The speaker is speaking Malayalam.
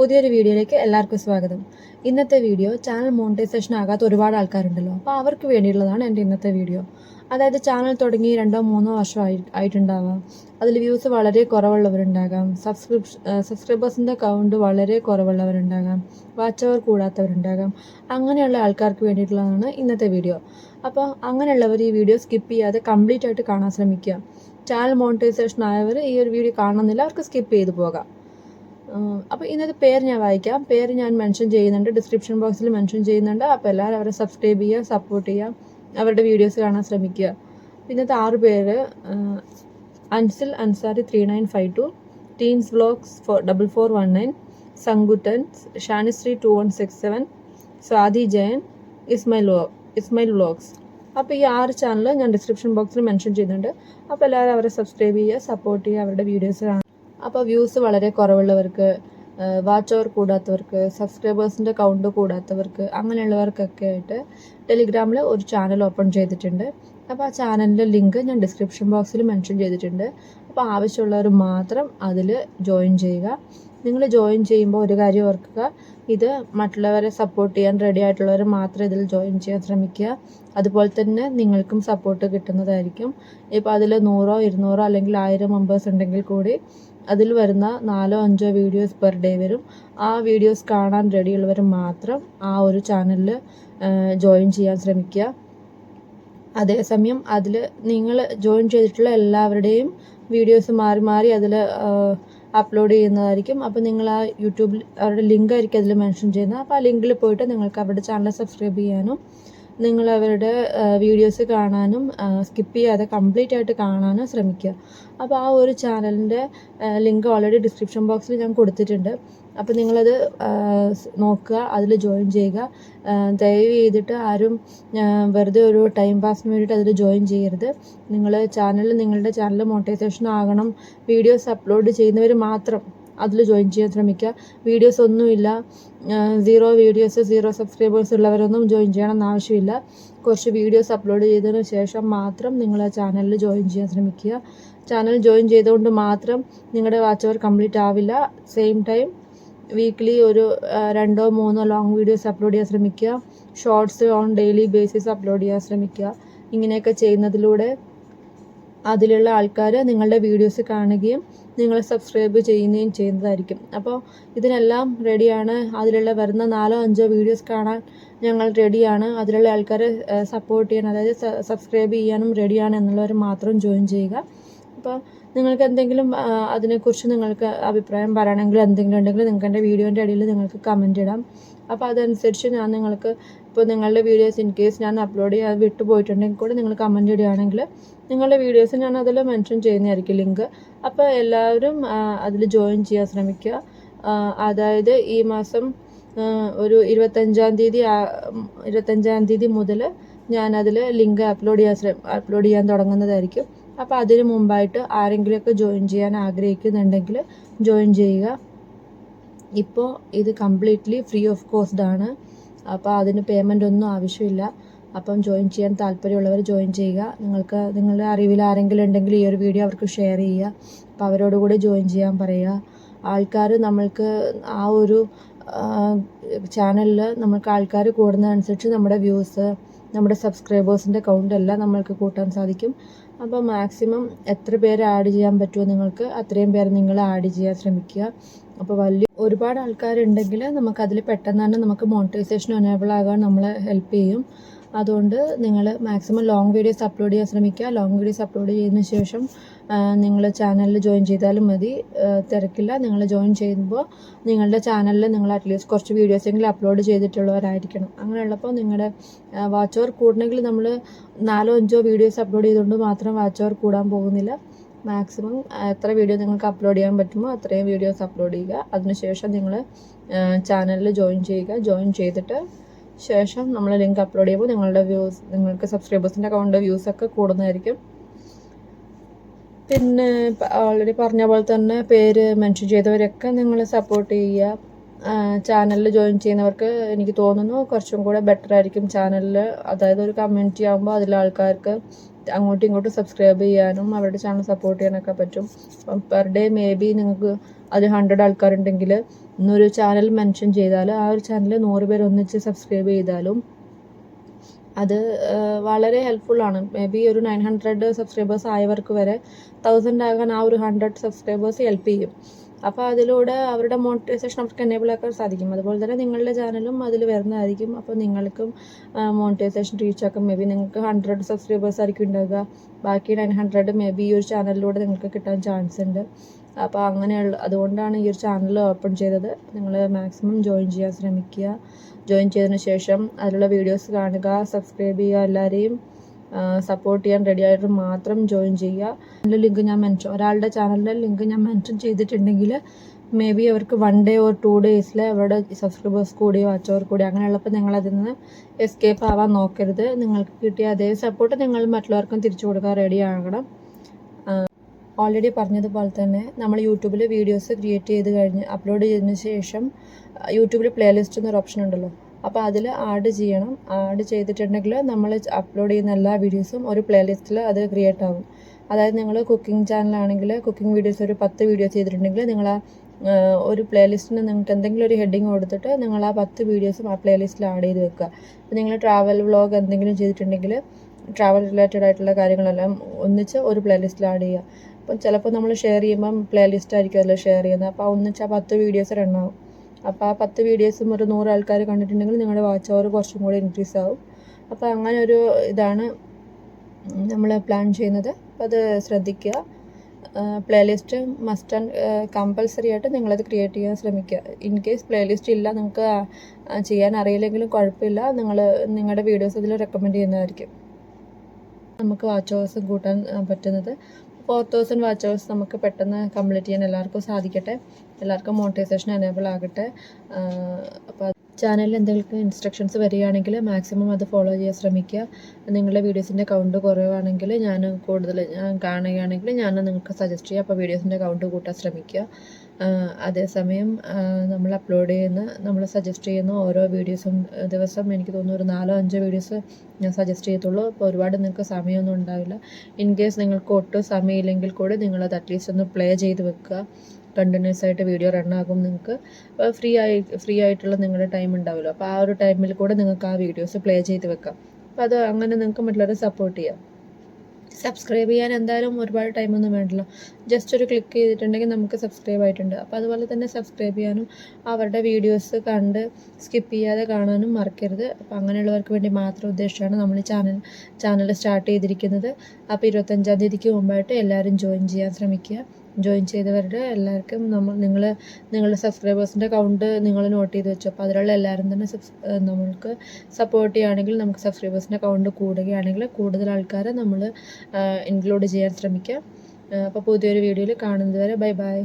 പുതിയൊരു വീഡിയോയിലേക്ക് എല്ലാവർക്കും സ്വാഗതം. ഇന്നത്തെ വീഡിയോ ചാനൽ മോണിറ്റൈസേഷൻ ആകാത്ത ഒരുപാട് ആൾക്കാരുണ്ടല്ലോ. അപ്പോൾ അവർക്ക് വേണ്ടിയുള്ളതാണ് എന്റെ ഇന്നത്തെ വീഡിയോ. അതായത് ചാനൽ തുടങ്ങി രണ്ടോ മൂന്നോ വർഷം ആയി ആയിട്ടുണ്ടാവാം. അതിൽ വ്യൂസ് വളരെ കുറവുള്ളവരുണ്ടാകാം. സബ്സ്ക്രിപ്ഷൻ സബ്സ്ക്രൈബേഴ്സിന്റെ അക്കൗണ്ട് വളരെ കുറവുള്ളവരുണ്ടാകാം. വാച്ച് അവർ കൂടാത്തവരുണ്ടാകാം. അങ്ങനെയുള്ള ആൾക്കാർക്ക് വേണ്ടിയിട്ടുള്ളതാണ് ഇന്നത്തെ വീഡിയോ. അപ്പോൾ അങ്ങനെയുള്ളവർ ഈ വീഡിയോ സ്കിപ്പ് ചെയ്യാതെ കംപ്ലീറ്റ് ആയിട്ട് കാണാൻ ശ്രമിക്കുക. ചാനൽ മോണിറ്റൈസേഷൻ ആയവർ ഈ ഒരു വീഡിയോ കാണുന്നില്ല അവർക്ക് സ്കിപ്പ് ചെയ്ത് പോകാം. അപ്പോൾ ഇന്നത്തെ പേര് ഞാൻ വായിക്കാം. പേര് ഞാൻ മെൻഷൻ ചെയ്യുന്നുണ്ട്. ഡിസ്ക്രിപ്ഷൻ ബോക്സിൽ മെൻഷൻ ചെയ്യുന്നുണ്ട്. അപ്പോൾ എല്ലാവരും അവരെ സബ്സ്ക്രൈബ് ചെയ്യുക സപ്പോർട്ട് ചെയ്യുക അവരുടെ വീഡിയോസ് കാണാൻ ശ്രമിക്കുക. ഇന്നത്തെ ആറ് പേര് Ansil Ansari three nine five two teens vlogs four double four one nine Sankuttan Shanisree two one six seven Swathi Jayan Ismail Ismail vlogs അപ്പോൾ ഈ ആറ് ചാനൽ ഞാൻ ഡിസ്ക്രിപ്ഷൻ ബോക്സിൽ മെൻഷൻ ചെയ്യുന്നുണ്ട്. അപ്പോൾ എല്ലാവരും അവരെ സബ്സ്ക്രൈബ് ചെയ്യുക സപ്പോർട്ട് ചെയ്യുക അവരുടെ വീഡിയോസ് കാണാം അപ്പോൾ വ്യൂസ് വളരെ കുറവുള്ളവർക്ക് വാച്ച് അവർ കൂടാത്തവർക്ക് സബ്സ്ക്രൈബേഴ്സിന്റെ കൗണ്ട് കൂടാത്തവർക്ക് അങ്ങനെയുള്ളവർക്കൊക്കെ ആയിട്ട് ടെലിഗ്രാമിൽ ഒരു ചാനൽ ഓപ്പൺ ചെയ്തിട്ടുണ്ട്. അപ്പോൾ ആ ചാനലിന്റെ ലിങ്ക് ഞാൻ ഡിസ്ക്രിപ്ഷൻ ബോക്സിൽ മെൻഷൻ ചെയ്തിട്ടുണ്ട്. അപ്പോൾ ആവശ്യമുള്ളവർ മാത്രം അതിൽ ജോയിൻ ചെയ്യുക. നിങ്ങൾ ജോയിൻ ചെയ്യുമ്പോൾ ഒരു കാര്യം ഓർക്കുക ഇത് മറ്റുള്ളവരെ സപ്പോർട്ട് ചെയ്യാൻ റെഡി ആയിട്ടുള്ളവർ മാത്രം ഇതിൽ ജോയിൻ ചെയ്യാൻ ശ്രമിക്കുക. അതുപോലെ തന്നെ നിങ്ങൾക്കും സപ്പോർട്ട് കിട്ടുന്നതായിരിക്കും. ഇപ്പോൾ അതിൽ നൂറോ ഇരുന്നൂറോ അല്ലെങ്കിൽ ആയിരം മെമ്പേഴ്സ് ഉണ്ടെങ്കിൽ കൂടി അതിൽ വരുന്ന നാലോ അഞ്ചോ വീഡിയോസ് പെർ ഡേ വരും. ആ വീഡിയോസ് കാണാൻ റെഡിയുള്ളവർ മാത്രം ആ ഒരു ചാനലിൽ ജോയിൻ ചെയ്യാൻ ശ്രമിക്കുക. അതേസമയം അതിൽ നിങ്ങൾ ജോയിൻ ചെയ്തിട്ടുള്ള എല്ലാവരുടെയും വീഡിയോസ് മാറി മാറി അതിൽ അപ്ലോഡ് ചെയ്യുന്നതായിരിക്കും. അപ്പോൾ നിങ്ങൾ ആ യൂട്യൂബിൽ അവരുടെ ലിങ്ക് ആയിരിക്കും അതിൽ മെൻഷൻ ചെയ്യുന്നത്. അപ്പോൾ ആ ലിങ്കിൽ പോയിട്ട് നിങ്ങൾക്ക് അവരുടെ ചാനൽ സബ്സ്ക്രൈബ് ചെയ്യാനും നിങ്ങൾ അവരുടെ വീഡിയോസ് കാണാനും സ്കിപ്പ് ചെയ്യാതെ കംപ്ലീറ്റ് ആയിട്ട് കാണാനും ശ്രമിക്കുക. അപ്പോൾ ആ ഒരു ചാനലിന്റെ ലിങ്ക് ഓൾറെഡി ഡിസ്ക്രിപ്ഷൻ ബോക്സിൽ ഞാൻ കൊടുത്തിട്ടുണ്ട്. അപ്പോൾ നിങ്ങളത് നോക്കുക അതിൽ ജോയിൻ ചെയ്യുക. ദയവ് ചെയ്തിട്ട് ആരും വെറുതെ ഒരു ടൈം പാസിന് വേണ്ടിയിട്ട് അതിൽ ജോയിൻ ചെയ്യരുത്. നിങ്ങൾ ചാനൽ നിങ്ങളുടെ ചാനൽ മോണിറ്റൈസേഷൻ ആകണം. വീഡിയോസ് അപ്ലോഡ് ചെയ്യുന്നവർ മാത്രം. അതിൽ ജോയിൻ ചെയ്യാൻ ശ്രമിക്കുക. വീഡിയോസ് ഒന്നുമില്ല. സീറോ വീഡിയോസ് സീറോ സബ്സ്ക്രൈബേഴ്സ് ഉള്ളവരൊന്നും ജോയിൻ ചെയ്യണമെന്ന് ആവശ്യമില്ല. കുറച്ച് വീഡിയോസ് അപ്ലോഡ് ചെയ്തതിന് ശേഷം മാത്രം നിങ്ങൾ ആ ചാനലിൽ ജോയിൻ ചെയ്യാൻ ശ്രമിക്കുക. ചാനൽ ജോയിൻ ചെയ്തുകൊണ്ട് മാത്രം നിങ്ങളുടെ വാച്ച് അവർ കംപ്ലീറ്റ് ആവില്ല. സെയിം ടൈം വീക്ക്ലി ഒരു രണ്ടോ മൂന്നോ ലോങ് വീഡിയോസ് അപ്ലോഡ് ചെയ്യാൻ ശ്രമിക്കുക. Shorts on daily basis upload ചെയ്യാൻ ശ്രമിക്കുക. ഇങ്ങനെയൊക്കെ ചെയ്യുന്നതിലൂടെ അതിലുള്ള ആൾക്കാർ നിങ്ങളുടെ വീഡിയോസ് കാണുകയും നിങ്ങളെ സബ്സ്ക്രൈബ് ചെയ്യുകയും ചെയ്യുന്നതായിരിക്കും. അപ്പോൾ ഇതിനെല്ലാം റെഡിയാണ് അതിലുള്ള വരുന്ന നാലോ അഞ്ചോ വീഡിയോസ് കാണാൻ ഞങ്ങൾ റെഡിയാണ് അതിലുള്ള ആൾക്കാരെ സപ്പോർട്ട് ചെയ്യാൻ അതായത് സബ്സ്ക്രൈബ് ചെയ്യാനും റെഡിയാണ് എന്നുള്ളവർ മാത്രം ജോയിൻ ചെയ്യുക. അപ്പോൾ നിങ്ങൾക്ക് എന്തെങ്കിലും അതിനെക്കുറിച്ച് നിങ്ങൾക്ക് അഭിപ്രായം പറയണമെങ്കിൽ എന്തെങ്കിലും ഉണ്ടെങ്കിൽ നിങ്ങൾക്ക് എന്റെ വീഡിയോന്റെ ഇടയിൽ നിങ്ങൾക്ക് കമന്റ് ഇടാം. അപ്പോൾ അതനുസരിച്ച് ഞാൻ നിങ്ങൾക്ക് ഇപ്പോൾ നിങ്ങളുടെ വീഡിയോസ് ഇൻ കേസ് ഞാൻ അപ്ലോഡ് ചെയ്യാൻ വിട്ടു പോയിട്ടുണ്ടെങ്കിൽ കൂടെ നിങ്ങൾ കമന്റ് ഇടുകയാണെങ്കിൽ നിങ്ങളുടെ വീഡിയോസ് ഞാൻ അതിൽ മെൻഷൻ ചെയ്യുന്നതായിരിക്കും ലിങ്ക് അപ്പോൾ എല്ലാവരും അതിൽ ജോയിൻ ചെയ്യാൻ ശ്രമിക്കുക. അതായത് ഈ മാസം ഒരു ഇരുപത്തഞ്ചാം തീയതി ഇരുപത്തഞ്ചാം തീയതി മുതൽ ഞാൻ അതിൽ ലിങ്ക് അപ്ലോഡ് ചെയ്യാൻ ശ്രമ അപ്ലോഡ് ചെയ്യാൻ തുടങ്ങുന്നതായിരിക്കും. അപ്പോൾ അതിന് മുമ്പായിട്ട് ആരെങ്കിലുമൊക്കെ ജോയിൻ ചെയ്യാൻ ആഗ്രഹിക്കുന്നുണ്ടെങ്കിൽ ജോയിൻ ചെയ്യുക. ഇപ്പോൾ ഇത് കംപ്ലീറ്റ്ലി ഫ്രീ ഓഫ് കോസ്റ്റ് ആണ്. അപ്പോൾ അതിന് പേയ്മെന്റ് ഒന്നും ആവശ്യമില്ല. അപ്പം ജോയിൻ ചെയ്യാൻ താല്പര്യമുള്ളവർ ജോയിൻ ചെയ്യുക. നിങ്ങൾക്ക് നിങ്ങളുടെ അറിവിൽ ആരെങ്കിലും ഉണ്ടെങ്കിൽ ഈ ഒരു വീഡിയോ അവർക്ക് ഷെയർ ചെയ്യുക. അപ്പോൾ അവരോട് കൂടി ജോയിൻ ചെയ്യാൻ പറയുക. ആൾക്കാർ നമ്മൾക്ക് ആ ഒരു ചാനലിൽ നമുക്ക് ആൾക്കാർ കൂടുന്നതനുസരിച്ച് നമ്മുടെ വ്യൂസ് നമ്മുടെ സബ്സ്ക്രൈബേഴ്സിന്റെ കൗണ്ട് എല്ലാം നമ്മൾക്ക് കൂട്ടാൻ സാധിക്കും. അപ്പോൾ മാക്സിമം എത്ര പേര് ആഡ് ചെയ്യാൻ പറ്റുമോ നിങ്ങൾക്ക് അത്രയും പേര് നിങ്ങൾ ആഡ് ചെയ്യാൻ ശ്രമിക്കുക. അപ്പോൾ വലിയ ഒരുപാട് ആൾക്കാരുണ്ടെങ്കിൽ നമുക്കതിൽ പെട്ടെന്ന് തന്നെ നമുക്ക് മോണിറ്റൈസേഷൻ എനേബിൾ ആകാൻ നമ്മളെ ഹെൽപ്പ് ചെയ്യും. അതുകൊണ്ട് നിങ്ങൾ മാക്സിമം ലോങ് വീഡിയോസ് അപ്ലോഡ് ചെയ്യാൻ ശ്രമിക്കുക. ലോങ് വീഡിയോസ് അപ്ലോഡ് ചെയ്തതിന് ശേഷം നിങ്ങൾ ചാനലിൽ ജോയിൻ ചെയ്താലും മതി. തിരക്കില്ല. നിങ്ങൾ ജോയിൻ ചെയ്യുമ്പോൾ നിങ്ങളുടെ ചാനലിൽ നിങ്ങൾ അറ്റ്ലീസ്റ്റ് കുറച്ച് വീഡിയോസെങ്കിലും അപ്ലോഡ് ചെയ്തിട്ടുള്ളവരായിരിക്കണം. അങ്ങനെയുള്ളപ്പോൾ നിങ്ങളുടെ വാച്ച് അവർ കൂടണമെങ്കിൽ നമ്മൾ നാലോ അഞ്ചോ വീഡിയോസ് അപ്ലോഡ് ചെയ്തുകൊണ്ട് മാത്രം വാച്ച് അവർ കൂടാൻ പോകുന്നില്ല. മാക്സിമം എത്ര വീഡിയോ നിങ്ങൾക്ക് അപ്ലോഡ് ചെയ്യാൻ പറ്റുമോ അത്രയും വീഡിയോസ് അപ്ലോഡ് ചെയ്യുക. അതിനുശേഷം നിങ്ങൾ ചാനലിൽ ജോയിൻ ചെയ്യുക. ജോയിൻ ചെയ്തിട്ട് ശേഷം നമ്മൾ ലിങ്ക് അപ്ലോഡ് ചെയ്യുമ്പോൾ നിങ്ങളുടെ വ്യൂസ് നിങ്ങൾക്ക് സബ്സ്ക്രൈബേഴ്സിന്റെ വ്യൂസ് ഒക്കെ കൂടുന്നതായിരിക്കും. പിന്നെ ഓൾറെഡി പറഞ്ഞ പോലെ തന്നെ പേര് മെൻഷൻ ചെയ്തവരൊക്കെ നിങ്ങൾ സപ്പോർട്ട് ചെയ്യുക. ചാനലിൽ ജോയിൻ ചെയ്യുന്നവർക്ക് എനിക്ക് തോന്നുന്നു കുറച്ചും കൂടെ ബെറ്റർ ആയിരിക്കും ചാനലിൽ അതായത് ഒരു കമ്മ്യൂണിറ്റി ആകുമ്പോൾ അതിലെ ആൾക്കാർക്ക് അങ്ങോട്ടും ഇങ്ങോട്ടും സബ്സ്ക്രൈബ് ചെയ്യാനും അവരുടെ ചാനൽ സപ്പോർട്ട് ചെയ്യാനൊക്കെ പറ്റും. പെർ ഡേ മേ ബി നിങ്ങൾക്ക് അത് ഹൺഡ്രഡ് ആൾക്കാരുണ്ടെങ്കിൽ ഇന്നൊരു ചാനൽ മെൻഷൻ ചെയ്താൽ ആ ഒരു ചാനൽ നൂറ് പേർ ഒന്നിച്ച് സബ്സ്ക്രൈബ് ചെയ്താലും അത് വളരെ ഹെൽപ്ഫുള്ളാണ് മേ ബി ഒരു നയൻ ഹൺഡ്രഡ് സബ്സ്ക്രൈബേഴ്സ് ആയവർക്ക് വരെ തൗസൻഡ് ആകാൻ ആ ഒരു ഹൺഡ്രഡ് സബ്സ്ക്രൈബേഴ്സ് ഹെൽപ്പ് ചെയ്യും. അപ്പോൾ അതിലൂടെ അവരുടെ മോണിറ്റൈസേഷൻ അവർക്ക് എനേബിൾ ആക്കാൻ സാധിക്കും. അതുപോലെ തന്നെ നിങ്ങളുടെ ചാനലും അതിൽ വരുന്നതായിരിക്കും. അപ്പോൾ നിങ്ങൾക്കും മോണിറ്റൈസേഷൻ റീച്ച് ആക്കും മേ ബി നിങ്ങൾക്ക് ഹൺഡ്രഡ് സബ്സ്ക്രൈബേഴ്സ് ആയിരിക്കും ഉണ്ടാവുക. ബാക്കി നയൻ ഹൺഡ്രഡ് മേ ബി ഈ ഒരു ചാനലിലൂടെ നിങ്ങൾക്ക് കിട്ടാൻ ചാൻസ് ഉണ്ട്. അപ്പോൾ അങ്ങനെയുള്ള അതുകൊണ്ടാണ് ഈ ഒരു ചാനൽ ഓപ്പൺ ചെയ്തത്. നിങ്ങൾ മാക്സിമം ജോയിൻ ചെയ്യാൻ ശ്രമിക്കുക. ജോയിൻ ചെയ്തതിന് ശേഷം അതിലുള്ള വീഡിയോസ് കാണുക സബ്സ്ക്രൈബ് ചെയ്യുക എല്ലാവരെയും. സപ്പോർട്ട് ചെയ്യാൻ റെഡി ആയിട്ട് മാത്രം ജോയിൻ ചെയ്യുക. അതിന്റെ ലിങ്ക് ഞാൻ മെൻഷൻ ഒരാളുടെ ചാനലിന്റെ ലിങ്ക് ഞാൻ മെൻഷൻ ചെയ്തിട്ടുണ്ടെങ്കിൽ മേ ബി അവർക്ക് വൺ ഡേ ഓർ ടു ഡേയ്സിൽ അവരുടെ സബ്സ്ക്രൈബേഴ്സ് കൂടി വാച്ചവർ കൂടി അങ്ങനെയുള്ളപ്പോൾ നിങ്ങൾ അതിൽ നിന്ന് എസ്കേപ്പ് ആവാൻ നോക്കരുത്. നിങ്ങൾക്ക് കിട്ടിയ അതേ സപ്പോർട്ട് നിങ്ങൾ മറ്റുള്ളവർക്കും തിരിച്ചു കൊടുക്കാൻ റെഡി ആകണം. ഓൾറെഡി പറഞ്ഞതുപോലെ തന്നെ നമ്മൾ യൂട്യൂബിൽ വീഡിയോസ് ക്രിയേറ്റ് ചെയ്ത് കഴിഞ്ഞ് അപ്ലോഡ് ചെയ്തതിന് ശേഷം യൂട്യൂബിൽ പ്ലേലിസ്റ്റ് എന്നൊരു ഓപ്ഷൻ ഉണ്ടല്ലോ. അപ്പോൾ അതിൽ ആഡ് ചെയ്യണം. ആഡ് ചെയ്തിട്ടുണ്ടെങ്കിൽ നമ്മൾ അപ്ലോഡ് ചെയ്യുന്ന എല്ലാ വീഡിയോസും ഒരു പ്ലേലിസ്റ്റിൽ അത് ക്രിയേറ്റ് ആകും അതായത് നിങ്ങൾ കുക്കിംഗ് ചാനലാണെങ്കിൽ കുക്കിംഗ് വീഡിയോസ് ഒരു പത്ത് വീഡിയോസ് ചെയ്തിട്ടുണ്ടെങ്കിൽ നിങ്ങൾ ആ ഒരു പ്ലേലിസ്റ്റിന് നിങ്ങൾക്ക് എന്തെങ്കിലും ഒരു ഹെഡിങ് കൊടുത്തിട്ട് നിങ്ങൾ ആ പത്ത് വീഡിയോസും ആ പ്ലേലിസ്റ്റിൽ ആഡ് ചെയ്ത് വെക്കുക. അപ്പോൾ നിങ്ങൾ ട്രാവൽ വ്ളോഗ് എന്തെങ്കിലും ചെയ്തിട്ടുണ്ടെങ്കിൽ ട്രാവൽ റിലേറ്റഡ് ആയിട്ടുള്ള കാര്യങ്ങളെല്ലാം ഒന്നിച്ച് ഒരു പ്ലേലിസ്റ്റിൽ ആഡ് ചെയ്യുക. അപ്പം ചിലപ്പോൾ നമ്മൾ ഷെയർ ചെയ്യുമ്പം പ്ലേലിസ്റ്റ് ആയിരിക്കും അതിൽ ഷെയർ ചെയ്യുന്നത്. അപ്പോൾ ഒന്നിച്ച് ആ പത്ത് വീഡിയോസ് റൺ ആവും. അപ്പോൾ ആ പത്ത് വീഡിയോസും ഒരു നൂറ് ആൾക്കാർ കണ്ടിട്ടുണ്ടെങ്കിൽ നിങ്ങളുടെ വാച്ച് അവർ കുറച്ചും കൂടി ഇൻക്രീസ് ആവും. അപ്പോൾ അങ്ങനെ ഒരു ഇതാണ് നമ്മൾ പ്ലാൻ ചെയ്യുന്നത്. അപ്പോൾ അത് ശ്രദ്ധിക്കുക. പ്ലേലിസ്റ്റ് മസ്റ്റ് ആൻഡ് കമ്പൽസറി ആയിട്ട് നിങ്ങളത് ക്രിയേറ്റ് ചെയ്യാൻ ശ്രമിക്കുക. ഇൻ കേസ് പ്ലേലിസ്റ്റ് ഇല്ല നിങ്ങൾക്ക് ചെയ്യാൻ അറിയില്ലെങ്കിലും കുഴപ്പമില്ല. നിങ്ങൾ നിങ്ങളുടെ വീഡിയോസ് അതിൽ റെക്കമെൻഡ് ചെയ്യുന്നതായിരിക്കും. നമുക്ക് വാച്ച് അവേഴ്സും കൂട്ടാൻ പറ്റുന്നത്. ഫോർ തൗസൻഡ് വാച്ച് ഹവേഴ്സ് നമുക്ക് പെട്ടെന്ന് കംപ്ലീറ്റ് ചെയ്യാൻ എല്ലാവർക്കും സാധിക്കട്ടെ. എല്ലാവർക്കും മോണിറ്റൈസേഷൻ എനേബിൾ ആകട്ടെ. അപ്പോൾ ചാനലിൽ എന്തെങ്കിലും ഇൻസ്ട്രക്ഷൻസ് വരികയാണെങ്കിൽ മാക്സിമം അത് ഫോളോ ചെയ്യാൻ ശ്രമിക്കുക. നിങ്ങളുടെ വീഡിയോസിന്റെ കൗണ്ട് കുറവാണെങ്കിൽ ഞാൻ കൂടുതൽ ഞാൻ കാണുകയാണെങ്കിൽ ഞാൻ നിങ്ങൾക്ക് സജസ്റ്റ് ചെയ്യാം. അപ്പോൾ വീഡിയോസിന്റെ കൗണ്ട് കൂട്ടാൻ ശ്രമിക്കുക. അതേസമയം നമ്മൾ അപ്ലോഡ് ചെയ്യുന്ന നമ്മൾ സജസ്റ്റ് ചെയ്യുന്ന ഓരോ വീഡിയോസും ദിവസം എനിക്ക് തോന്നുന്നു ഒരു നാലോ അഞ്ചോ വീഡിയോസ് ഞാൻ സജസ്റ്റ് ചെയ്യത്തുള്ളൂ. അപ്പോൾ ഒരുപാട് നിങ്ങൾക്ക് സമയമൊന്നും ഉണ്ടാവില്ല. ഇൻ കേസ് നിങ്ങൾക്ക് ഒട്ടും സമയമില്ലെങ്കിൽ കൂടി നിങ്ങളത് അറ്റ്ലീസ്റ്റ് ഒന്ന് പ്ലേ ചെയ്ത് വെക്കുക. കണ്ടിന്യൂസ് ആയിട്ട് വീഡിയോ റണ്ണാകും നിങ്ങൾക്ക്. ഫ്രീ ആയി ഫ്രീ ആയിട്ടുള്ള നിങ്ങളുടെ ടൈം ഉണ്ടാവുമല്ലോ. അപ്പോൾ ആ ഒരു ടൈമിൽ കൂടെ നിങ്ങൾക്ക് ആ വീഡിയോസ് പ്ലേ ചെയ്ത് വെക്കാം. അപ്പോൾ അത് അങ്ങനെ നിങ്ങൾക്ക് മറ്റുള്ളവരെ സപ്പോർട്ട് ചെയ്യാം. സബ്സ്ക്രൈബ് ചെയ്യാൻ എന്തായാലും ഒരുപാട് ടൈമൊന്നും വേണ്ടല്ലോ. ജസ്റ്റ് ഒരു ക്ലിക്ക് ചെയ്തിട്ടുണ്ടെങ്കിൽ നമുക്ക് സബ്സ്ക്രൈബ് ആയിട്ടുണ്ട്. അപ്പോൾ അതുപോലെ തന്നെ സബ്സ്ക്രൈബ് ചെയ്യാനും അവരുടെ വീഡിയോസ് കണ്ട് സ്കിപ്പ് ചെയ്യാതെ കാണാനും മറക്കരുത്. അപ്പോൾ അങ്ങനെയുള്ളവർക്ക് വേണ്ടി മാത്രം ഉദ്ദേശിച്ചാണ് നമ്മൾ ചാനൽ ചാനൽ സ്റ്റാർട്ട് ചെയ്തിരിക്കുന്നത്. അപ്പോൾ ഇരുപത്തഞ്ചാം തീയതിക്ക് മുമ്പായിട്ട് എല്ലാവരും ജോയിൻ ചെയ്യാൻ ശ്രമിക്കുക. ജോയിൻ ചെയ്തവരുടെ എല്ലാവർക്കും നമ്മൾ നിങ്ങൾ നിങ്ങളുടെ സബ്സ്ക്രൈബേഴ്സിന്റെ അക്കൗണ്ട് നിങ്ങൾ നോട്ട് ചെയ്ത് വെച്ചു. അപ്പോൾ അതിലുള്ള എല്ലാവരും തന്നെ സബ്സ് നമ്മൾക്ക് സപ്പോർട്ട് ചെയ്യുകയാണെങ്കിൽ നമുക്ക് സബ്സ്ക്രൈബേഴ്സിന്റെ അക്കൗണ്ട് കൂടുകയാണെങ്കിൽ കൂടുതൽ ആൾക്കാരെ നമ്മൾ ഇൻക്ലൂഡ് ചെയ്യാൻ ശ്രമിക്കാം. അപ്പോൾ പുതിയൊരു വീഡിയോയിൽ കാണുന്നതുവരെ ബൈ ബൈ